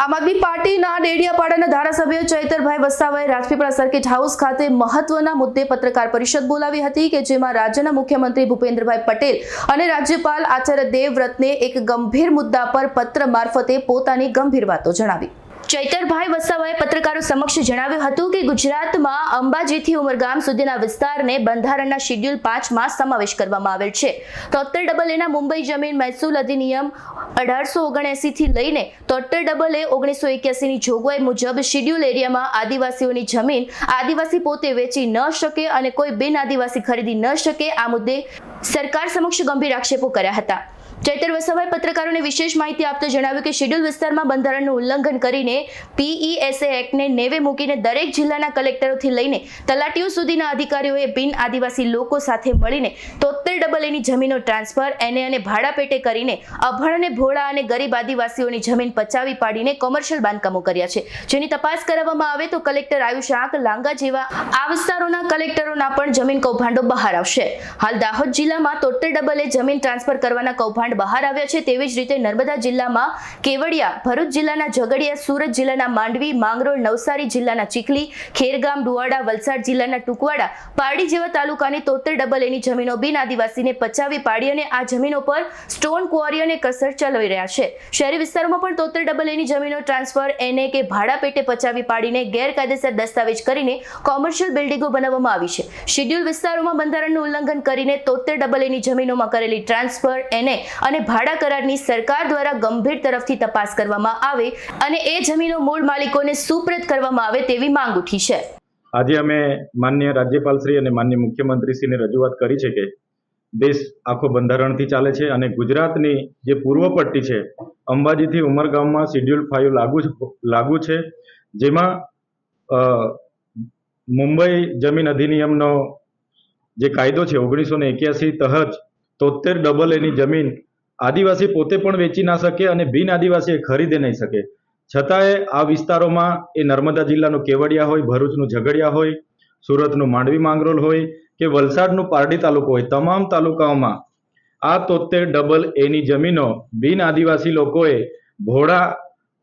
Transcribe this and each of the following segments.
આમ આદમી પાર્ટીના ડેડિયાપાડાના ધારાસભ્ય ચૈતરભાઈ વસાવાએ રાજપીપળા સર્કિટ હાઉસ ખાતે મહત્વના મુદ્દે પત્રકાર પરિષદ બોલાવી હતી કે જેમાં રાજ્યના મુખ્યમંત્રી ભૂપેન્દ્રભાઈ પટેલ અને રાજ્યપાલ આચાર્ય દેવવ્રતને એક ગંભીર મુદ્દા પર પત્ર મારફતે પોતાની ગંભીર વાતો જણાવી. ચૈતરભાઈ વસાવાએ પત્રકારો સમક્ષ જણાવ્યું હતું કે ગુજરાતમાં અંબાજીથી ઉમરગામ સુધીના વિસ્તારને બંધારણના શેડ્યુલ પાંચમાં સમાવેશ કરવામાં આવેલ છે. તોતેર ડબલ એના મુંબઈ જમીન મહેસૂલ અધિનિયમ અઢારસો ઓગણએંસી થી લઈને તોતેર ડબલ એ ઓગણીસો એક્યાસીની જોગવાઈ મુજબ શેડ્યુલ એરિયામાં આદિવાસીઓની જમીન આદિવાસી પોતે વેચી ન શકે અને કોઈ બિન આદિવાસી ખરીદી ન શકે આ મુદ્દે સરકાર સમક્ષ ગંભીર આક્ષેપો કર્યા હતા. ચૈતર વસાવાએ પત્રકારોને વિશેષ માહિતી આપતા જણાવ્યું કે શેડ્યુલ વિસ્તારમાં બંધારણનું ઉલ્લંઘન કરીને પીઈએસએ એક્ટને નેવે મૂકીને દરેક જિલ્લાના કલેક્ટરોથી લઈને તલાટીઓ સુધીના અધિકારીઓએ બિન આદિવાસી લોકો સાથે મળીને તોતેર ડબલ એની જમીનો ટ્રાન્સફર, એને અને ભાડા પેટે કરીને અભણ અને ભોળા અને ગરીબ આદિવાસીઓની જમીન પચાવી પાડીને કોમર્શિયલ બાંધકામો કર્યા છે. જેની તપાસ કરવામાં આવે તો કલેક્ટર આયુષ આંક લાંગા જેવા આ વિસ્તારોના કલેક્ટરોના પણ જમીન કૌભાંડો બહાર આવશે. હાલ દાહોદ જિલ્લામાં તોતેર ડબલ જમીન ટ્રાન્સફર કરવાના કૌભાંડ બહાર આવ્યા છે તેવી જ રીતે નર્મદા જિલ્લામાં કેવડિયા, ભરૂચ જિલ્લાના ઝઘડિયા, સુરત જિલ્લાના માંડવી, માંગરોળ, નવસારી જિલ્લાના ચીખલી, ખેરગામ ડુવાડા વલસાડ જિલ્લાના ટુકવાડા, પારડી જેવા તાલુકાની તોતેર ડબલ એની જમીનો બિન આદિવાસીને પચાવી પાડી અને આ જમીનો પર સ્ટોન ક્વોરી અને કસર ચલાવી રહ્યા છે. શહેરી વિસ્તારોમાં પણ તોતેર ડબલ એની જમીનો ટ્રાન્સફર, એને કે ભાડા પેટે પચાવી પાડીને ગેરકાયદેસર દસ્તાવેજ કરીને કોમર્શિયલ બિલ્ડિંગો બનાવવામાં આવી છે. શેડ્યુલ વિસ્તારોમાં બંધારણનું ઉલ્લંઘન કરીને તોતેર ડબલ એની જમીનોમાં કરેલી ટ્રાન્સફર, એને અને ભાડા કરારની સરકાર દ્વારા ગંભીર તરફથી તપાસ કરવામાં આવે અને એ જમીનો મૂળ માલિકોને સુપ્રત કરવામાં આવે તેવી માંગ ઉઠી છે. આજે અમે માન્ય રાજ્યપાલશ્રી અને માન્ય મુખ્યમંત્રીશ્રીને રજૂઆત કરી છે કે દેશ આખો બંધારણથી ચાલે છે અને ગુજરાતની જે પૂર્વ પટ્ટી છે, અંબાજીથી ઉમરગામમાં શિડ્યુલ ફાઇવ લાગુ લાગુ છે, જેમાં મુંબઈ જમીન અધિનિયમનો જે કાયદો છે ઓગણીસો ને એક્યાસી તહત તોતેર ડબલ એની જમીન આદિવાસી પોતે પણ વેચી ના શકે અને બિન આદિવાસી ખરીદે નહીં શકે. છતાંય આ વિસ્તારોમાં એ નર્મદા જિલ્લાનું કેવડિયા હોય, ભરૂચનું ઝઘડિયા હોય, સુરતનું માંડવી માંગરોલ હોય કે વલસાડનું પારડી તાલુકો હોય, તમામ તાલુકાઓમાં આ તોતેર ડબલ એની જમીનો બિન આદિવાસી લોકોએ ભોળા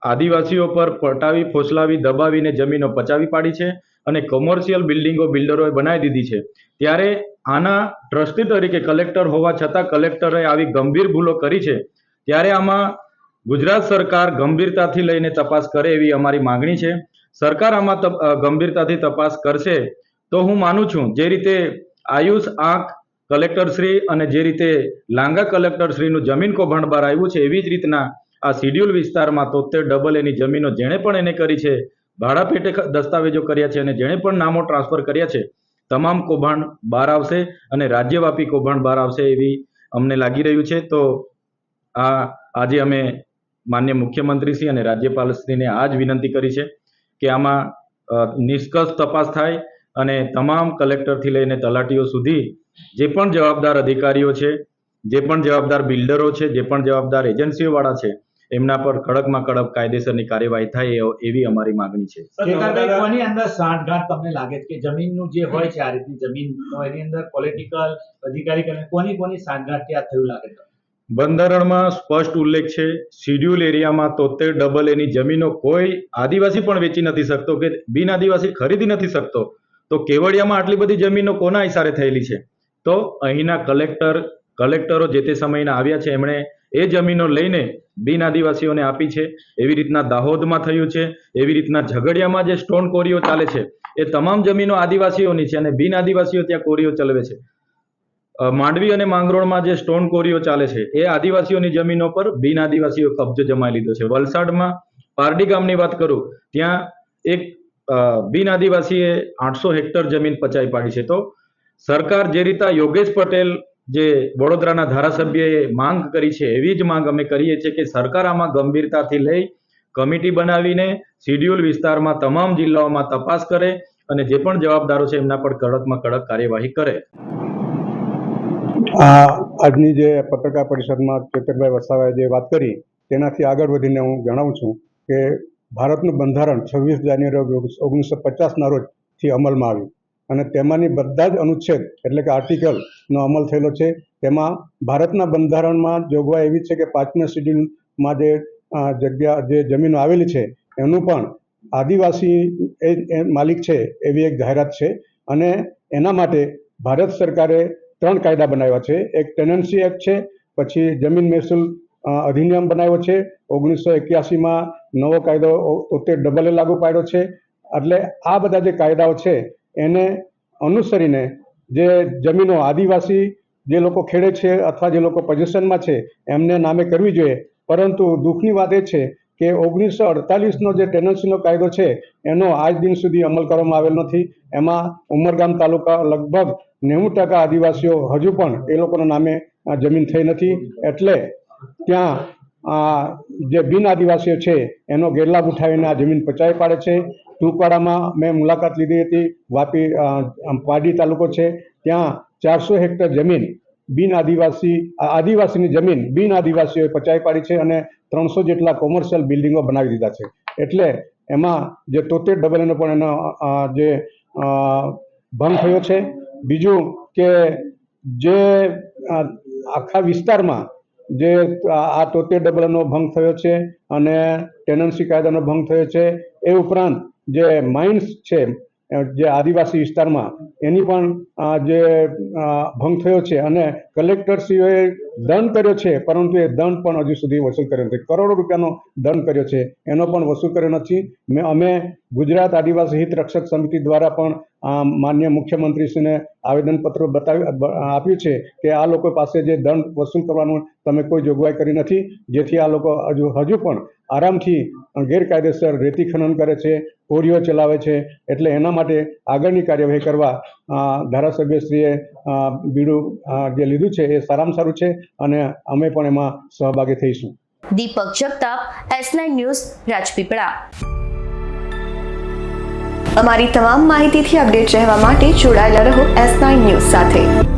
આદિવાસીઓ પર પટાવી, ફોસલાવી, દબાવીને જમીનો પચાવી પાડી છે. અને કોમર્શિયલ બિલ્ડિંગો બિલ્ડરોએ બનાવી દીધી છે. ત્યારે આના ટ્રસ્ટી તરીકે કલેક્ટર હોવા છતાં કલેક્ટરે આવી ગંભીર ભૂલો કરી છે. ત્યારે આમાં ગુજરાત સરકાર ગંભીરતાથી લઈને તપાસ કરે એવી અમારી માંગણી છે. સરકાર આમાં ગંભીરતાથી તપાસ કરશે તો હું માનું છું જે રીતે આયુષ આંખ કલેક્ટરશ્રી અને જે રીતે લાંગા કલેક્ટરશ્રીનું જમીન કૌભાંડ બહાર આવ્યું છે એવી જ રીતના આ શિડ્યુલ વિસ્તારમાં તોતેર ડબલ એની જમીનો જેણે પણ એને કરી છે ભાડા પેટે દસ્તાવેજો કર્યા છે અને જેણે પણ નામો ટ્રાન્સફર કર્યા છે, તમામ કૌભાંડ બહાર આવશે અને રાજ્યવ્યાપી કૌભાંડ બહાર આવશે એવી અમને લાગી રહ્યું છે. તો આ, આજે અમે માન્ય મુખ્યમંત્રીશ્રી અને રાજ્યપાલશ્રીને આ જ વિનંતી કરી છે કે આમાં નિષ્કર્ષ તપાસ થાય અને તમામ કલેક્ટરથી લઈને તલાટીઓ સુધી જે પણ જવાબદાર અધિકારીઓ છે, જે પણ જવાબદાર બિલ્ડરો છે, જે પણ જવાબદાર એજન્સીઓવાળા છે એમના પર કડકમાં કડક કાયદેસરની કાર્યવાહી થાય એવી અમારી માગણી છે. કોની અંદર સાંઠગાંઠ તમને લાગે છે? કે જમીનનું જે હોય છે આ રીતની જમીન એની અંદર પોલિટિકલ અધિકારી કોની કોની સાંઠગાંઠ ત્યાં થયું લાગે છે? બંધારણમાં સ્પષ્ટ ઉલ્લેખ છે શિડ્યુલ એરિયામાં તોતેર ડબલ એની જમીનો કોઈ આદિવાસી પણ વેચી નથી શકતો કે બિન આદિવાસી ખરીદી નથી શકતો. તો કેવડિયામાં આટલી બધી જમીનો કોના ઇશારે થયેલી છે? તો અહીંના કલેક્ટર કલેક્ટરો જે તે સમયના આવ્યા છે એમણે એ જમીનો લઈને બિન આદિવાસીઓને આપી છે. એવી રીતના દાહોદમાં થયું છે. એવી રીતના ઝઘડિયામાં જે સ્ટોન કોરીઓ ચાલે છે, એ તમામ જમીનો આદિવાસીઓની છે અને બિન આદિવાસીઓ ત્યાં કોરીઓ ચલાવે છે. માંડવી અને માંગરોળમાં જે સ્ટોન કોરીઓ ચાલે છે, એ આદિવાસીઓની જમીનો પર બિન આદિવાસીઓ કબજો જમાઈ લીધો છે. વલસાડમાં પારડી ગામની વાત કરું, ત્યાં એક બિન આદિવાસીએ આઠસો હેક્ટર જમીન પચાવી પાડી છે. તો સરકાર જે રીતે યોગેશ પટેલ જે વડોદરાના ધારાસભ્યએ માંગ કરી છે, એવી જ માંગ અમે કરીએ છીએ કે સરકાર આમાં ગંભીરતાથી લઈ કમિટી બનાવીને શિડ્યુલ વિસ્તારમાં તમામ જિલ્લાઓમાં તપાસ કરે અને જે પણ જવાબદારો છે એમના પર કડકમાં કડક કાર્યવાહી કરે. આ આજની જે પત્રકાર પરિષદમાં ચેતરભાઈ વસાવાએ જે વાત કરી, તેનાથી આગળ વધીને હું જણાવું છું કે ભારતનું બંધારણ છવ્વીસ જાન્યુઆરી ઓગણીસો પચાસના રોજથી અમલમાં આવ્યું. અને તેમાંની બધા જ અનુચ્છેદ, એટલે કે આર્ટિકલનો અમલ થયેલો છે. તેમાં ભારતના બંધારણમાં જોગવાઈ એવી છે કે પાંચમા શેડ્યુલમાં જે જગ્યા, જે જમીનો આવેલી છે, એનું પણ આદિવાસી એ માલિક છે એવી એક જાહેરાત છે. અને એના માટે ભારત સરકારે ત્રણ કાયદા બનાવ્યા છે. એક ટેનન્સી એક્ટ છે, પછી જમીન મહેસૂલ અધિનિયમ બનાવ્યો છે. ઓગણીસો એક્યાસીમાં નવો કાયદો તોતેર ડબલ લાગુ પાડ્યો છે. એટલે આ બધા જે કાયદાઓ છે એને અનુસરીને જે જમીનો આદિવાસી જે લોકો ખેડે છે અથવા જે લોકો પોઝિશનમાં છે, એમને નામે કરવી જોઈએ. પરંતુ દુઃખની વાત એ છે કે ઓગણીસો અડતાલીસનો જે ટેનન્સીનો કાયદો છે, એનો આજ દિન સુધી અમલ કરવામાં આવેલ નથી. એમાં ઉમરગામ તાલુકા લગભગ નેવું ટકા આદિવાસીઓ હજુ પણ એ લોકોના નામે જમીન થઈ નથી. એટલે ત્યાં જે બિન આદિવાસીઓ છે, એનો ગેરલાભ ઉઠાવીને આ જમીન પચાવી પાડે છે. ટૂંકવાડામાં મેં મુલાકાત લીધી હતી, વાપી પારડી તાલુકો છે. ત્યાં ચારસો હેક્ટર જમીન બિન આદિવાસી આદિવાસીની જમીન બિન આદિવાસીઓએ પચાવી પાડી છે અને ત્રણસો જેટલા કોમર્શિયલ બિલ્ડિંગો બનાવી દીધા છે. એટલે એમાં જે તોતેર ડબલ એનો પણ એનો જે ભંગ થયો છે. બીજું કે જે આખા વિસ્તારમાં જે આ તોતેર ડબલનો ભંગ થયો છે અને ટેનન્સી કાયદાનો ભંગ થયો છે, એ ઉપરાંત જે માઇન્સ છે જે આદિવાસી વિસ્તારમાં, એની પણ જે ભંગ થયો છે અને કલેક્ટરશ્રીઓએ દંડ કર્યો છે, પરંતુ એ દંડ પણ હજુ સુધી વસૂલ કર્યો નથી. કરોડો રૂપિયાનો દંડ કર્યો છે, એનો પણ વસૂલ કર્યો નથી. મેં, અમે ગુજરાત આદિવાસી હિત રક્ષક સમિતિ દ્વારા પણ માન્ય મુખ્યમંત્રીશ્રીને આવેદનપત્ર બતાવી આપ્યું છે કે આ લોકો પાસે જે દંડ વસૂલ કરવાનું તમે કોઈ જોગવાઈ કરી નથી, જેથી આ લોકો હજુ હજુ પણ આરામથી ગેરકાયદેસર રેતી ખનન કરે છે કોરીઓ ચલાવે છે એટલે એના માટે આગળની કાર્યવાહી કરવા ધારાસભ્યશ્રીએ બીડું જે લીધું છે એ સારામાં સારું છે અને અમે પણ એમાં સહભાગી થઈશું. Deepak Jagtap S nine news Rajpipla. અમારી તમામ માહિતીથી અપડેટ રહેવા માટે જોડાયેલા રહો એસ નાઇન ન્યૂઝ સાથે.